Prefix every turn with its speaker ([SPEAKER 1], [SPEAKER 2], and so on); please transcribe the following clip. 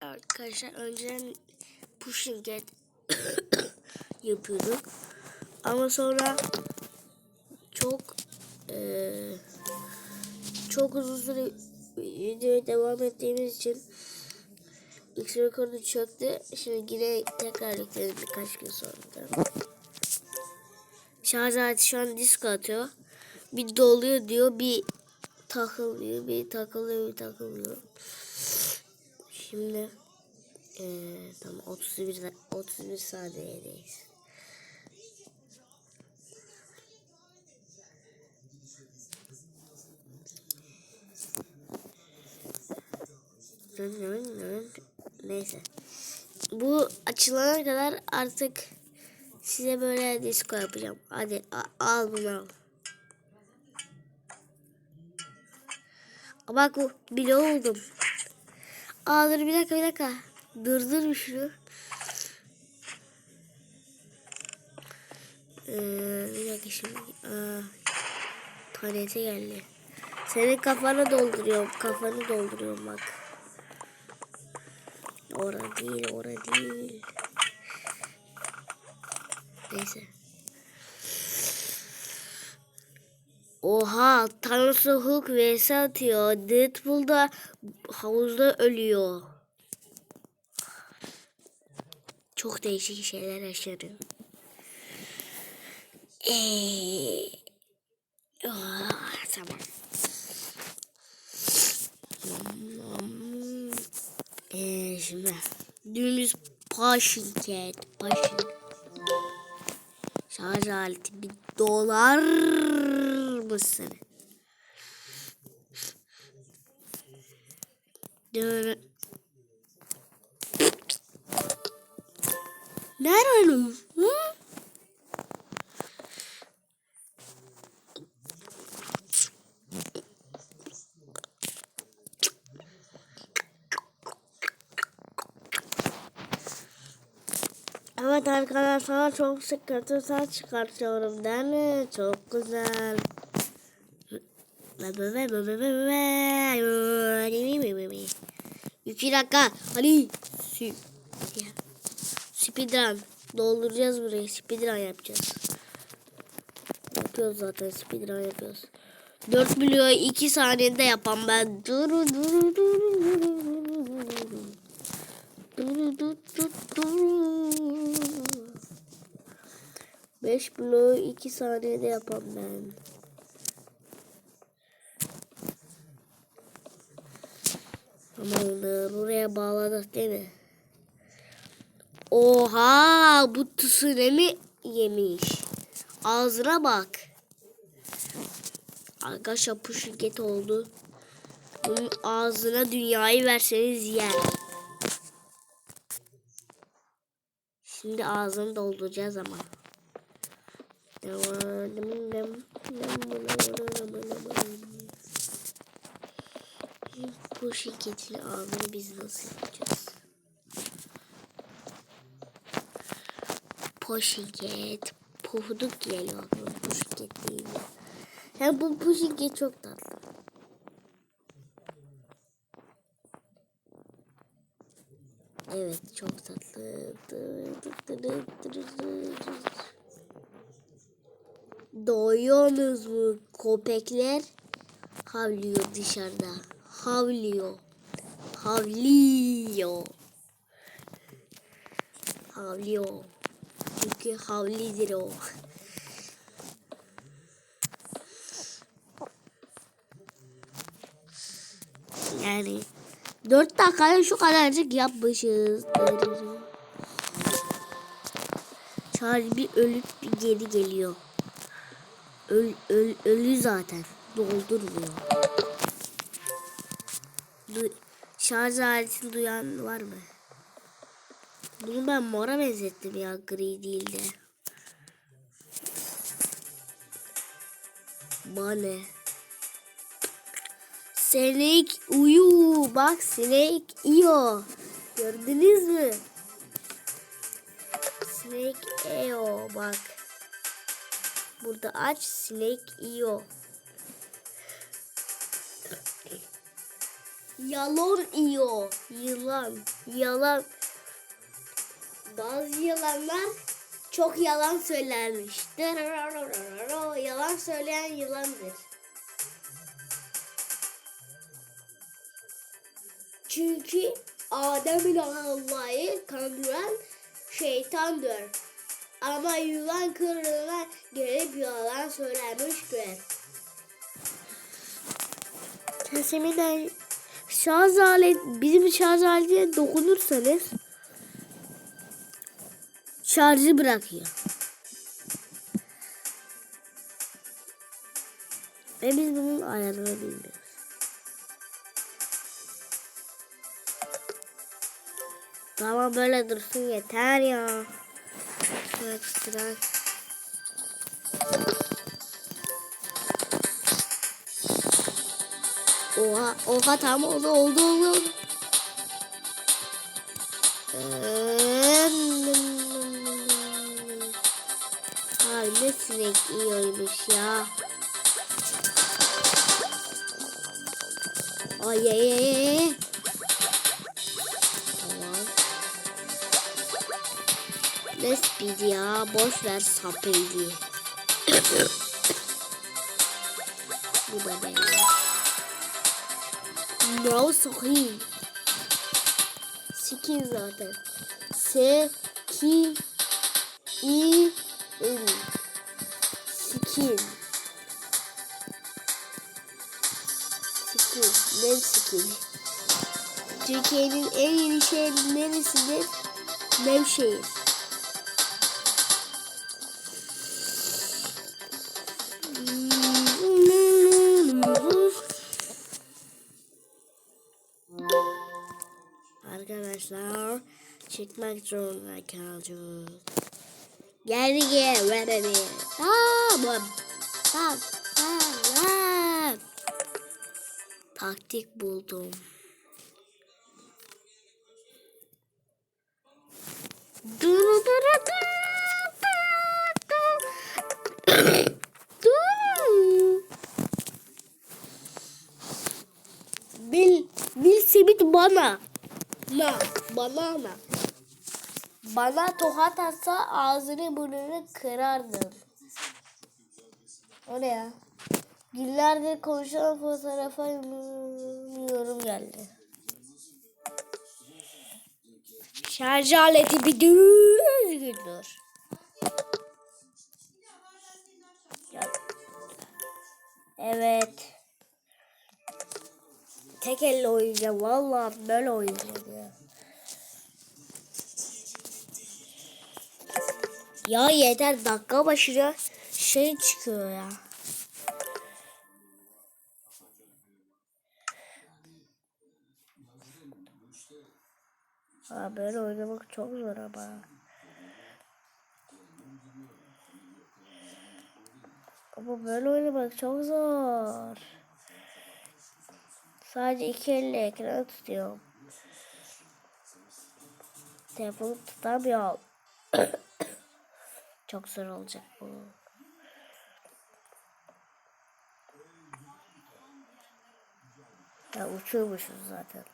[SPEAKER 1] Arkadaşlar önceden pushing get yapıyorduk. Ama sonra çok eee, çok uzun süre videoya devam ettiğimiz için X rekoru çöktü. Şimdi yine tekrar yükledim birkaç gün sonra. Şarj aleti şu an disk atıyor. Bir doluyor diyor, bir takılıyor, bir takılıyor, bir takılıyor. Şimdi eee tamam 31 da- 31 saniyedeyiz. Neyse. Bu açılana kadar artık size böyle disco yapacağım. Hadi al bunu al. Bak bu bile oldum. Aa dur bir dakika bir dakika. Durdur bir şunu. Ee, bir dakika şimdi. Aa, tuvalete geldi. Senin kafanı dolduruyorum. Kafanı dolduruyorum bak. Ora değil, ora değil. Neyse. Oha, Thanos Hulk vs atıyor. Deadpool da havuzda ölüyor. Çok değişik şeyler yaşanıyor. Eee. Ah, tamam. Eee şimdi dümdüz Paşinket, Paşin. Şarj aleti bir dolar mısın? Dön. Nerede? Hı? Evet arkadaşlar çok sıkıntı saç çıkartıyorum değil mi? Çok güzel. İki dakika. Hadi. Speedrun. Dolduracağız burayı. Speedrun yapacağız. Yapıyoruz zaten. Speedrun yapıyoruz. 4 milyon 2 saniyede yapan ben. Dur dur dur dur dur. 5 bloğu 2 saniyede yapan ben. Buraya bağladık değil mi? Oha! Bu tsunami yemiş. Ağzına bak. Arkadaşlar bu şirket oldu. Bunun ağzına dünyayı verseniz yer. Şimdi ağzını dolduracağız ama. Bu şirketin ağzını biz nasıl yapacağız? Poşiket. Pufuduk geliyor aklıma. Poşiket değil. Yani bu poşiket çok tatlı. Evet çok tatlı. Doyuyorsunuz mu köpekler? Havlıyor dışarıda. Havlıyor. Havlıyor. Havlıyor. Çünkü havlidir o. Yani dört dakikada şu kadarcık yapmışız. Charlie bir ölüp bir geri geliyor. Öl, öl, ölü zaten. Doldurmuyor. Şarj aletini duyan var mı? Bunu ben mora benzettim ya gri değil de. Bana. Snake uyu. Bak Snake iyo. Gördünüz mü? Snake EO bak. Burada aç Snake EO. Yalan iyo. Yılan. Yalan. Bazı yılanlar çok yalan söylermiş. Yalan söyleyen yılandır. Çünkü Adem ile Havva'yı kandıran şeytandır. Ama yılan kırığına gelip yalan söylemiştir. Sesimden şarj alet bizim şarj aletine dokunursanız şarjı bırakıyor. Ve biz bunun ayarını bilmiyoruz. Tamam böyle dursun yeter ya. Evet, Oha, oha tamam oldu oldu oldu. Ay ne sinek yiyormuş ya. Ay ay ay ay. Ne speed ya boş ver sapıydı. Bu da No skin. Skin zaten. S ki i n skin. Skin. Ne? Türkiye'nin en yeni şehri neresidir? Nevşehir. Arkadaşlar çıkmak zorunda kalacağız. Geldi gel ve bebi. Tamam. Tamam. Tamam. Taktik buldum. Dur dur dur. Dur. Bil, bil simit bana. Na, bana na. Bana tokat atsa ağzını burnunu kırardım. O ne ya? Günlerdir konuşan fotoğrafa yorum geldi. Şarj aleti bir düzgün dur. Gel. Evet. Tek elle oynayacağım. Vallahi böyle oynayacağım ya. Ya yeter dakika başına şey çıkıyor ya. Ha böyle oynamak çok zor ama. Ama böyle oynamak çok zor. Sadece iki elle ekranı tutuyorum. Telefonu tutamıyorum. çok zor olacak bu. Ya uçuyormuşuz zaten.